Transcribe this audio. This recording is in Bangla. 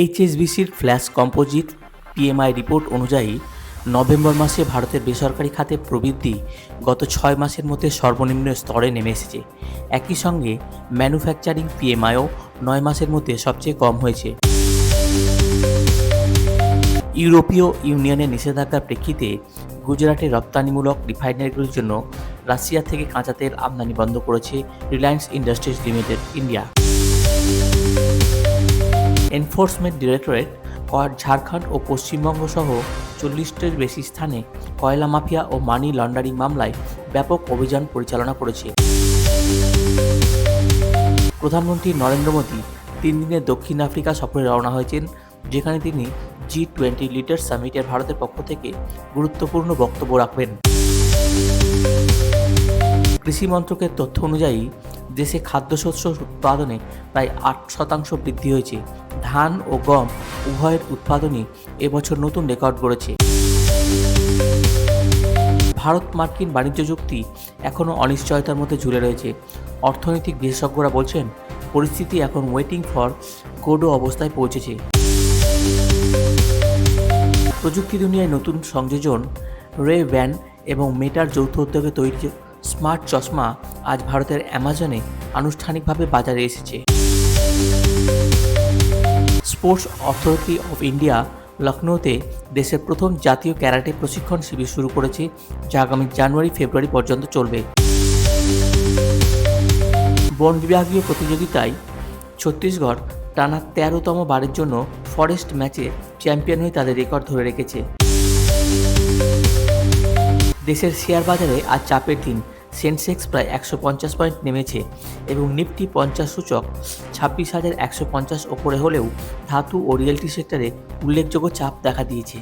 এইচএসবিসির ফ্ল্যাশ কম্পোজিট পিএমআই রিপোর্ট অনুযায়ী নভেম্বর মাসে ভারতের বেসরকারি খাতে প্রবৃদ্ধি গত ছয় মাসের মধ্যে সর্বনিম্ন স্তরে নেমে এসেছে। একই সঙ্গে ম্যানুফ্যাকচারিং পিএমআইও নয় মাসের মধ্যে সবচেয়ে কম হয়েছে। ইউরোপীয় ইউনিয়নের নিষেধাজ্ঞার প্রেক্ষিতে গুজরাটে রপ্তানিমূলক রিফাইনারিগুলির জন্য রাশিয়া থেকে কাঁচা তেল আমদানি বন্ধ করেছে Reliance Industries Limited, India. Enforcement directorate কর ঝাড়খণ্ড ও পশ্চিমবঙ্গ সহ চল্লিশটির বেশি স্থানে কয়লা মাফিয়া ও মানি লন্ডারিং মামলায় ব্যাপক অভিযান পরিচালনা করেছে। প্রধানমন্ত্রী নরেন্দ্র মোদী তিন দিনের দক্ষিণ আফ্রিকা সফরে রওনা হয়েছেন, যেখানে তিনি জি টোয়েন্টি লিডার সামিটের ভারতের পক্ষ থেকে গুরুত্বপূর্ণ বক্তব্য রাখবেন। কৃষি মন্ত্রকের তথ্য অনুযায়ী দেশে খাদ্যশস্য উৎপাদনে প্রায় আট শতাংশ বৃদ্ধি হয়েছে। ধান ও গম উভয়ের উৎপাদনই এবছর নতুন রেকর্ড গড়েছে। ভারত মার্কিন বাণিজ্য চুক্তি এখনও অনিশ্চয়তার মধ্যে ঝুলে রয়েছে। অর্থনৈতিক বিশেষজ্ঞরা বলছেন, পরিস্থিতি এখন ওয়েটিং ফর গোডো অবস্থায় পৌঁছেছে। প্রযুক্তি দুনিয়ায় নতুন সংযোজন, রে ব্যান এবং মেটার যৌথ উদ্যোগে তৈরি স্মার্ট চশমা আজ ভারতের অ্যামাজনে আনুষ্ঠানিকভাবে বাজারে এসেছে। স্পোর্টস অথরিটি অফ ইন্ডিয়া লখনৌতে দেশের প্রথম জাতীয় ক্যারাটে প্রশিক্ষণ শিবির শুরু করেছে, যা আগামী জানুয়ারি, ফেব্রুয়ারি পর্যন্ত চলবে। বন বিভাগীয় প্রতিযোগিতায় ছত্তিশগড় টানা তেরোতম বারের জন্য ফরেস্ট ম্যাচে চ্যাম্পিয়ন হয়ে তাদের রেকর্ড ধরে রেখেছে। দেশের শেয়ার বাজারে আজ চাপের দিন। সেন্সেক্স প্রায় একশো পঞ্চাশ পয়েন্ট নেমেছে এবং নিফটি পঞ্চাশ সূচক ছাব্বিশ হাজার একশো পঞ্চাশ ওপরে হলেও ধাতু ও রিয়েলটি সেক্টরে উল্লেখযোগ্য চাপ দেখা দিয়েছে।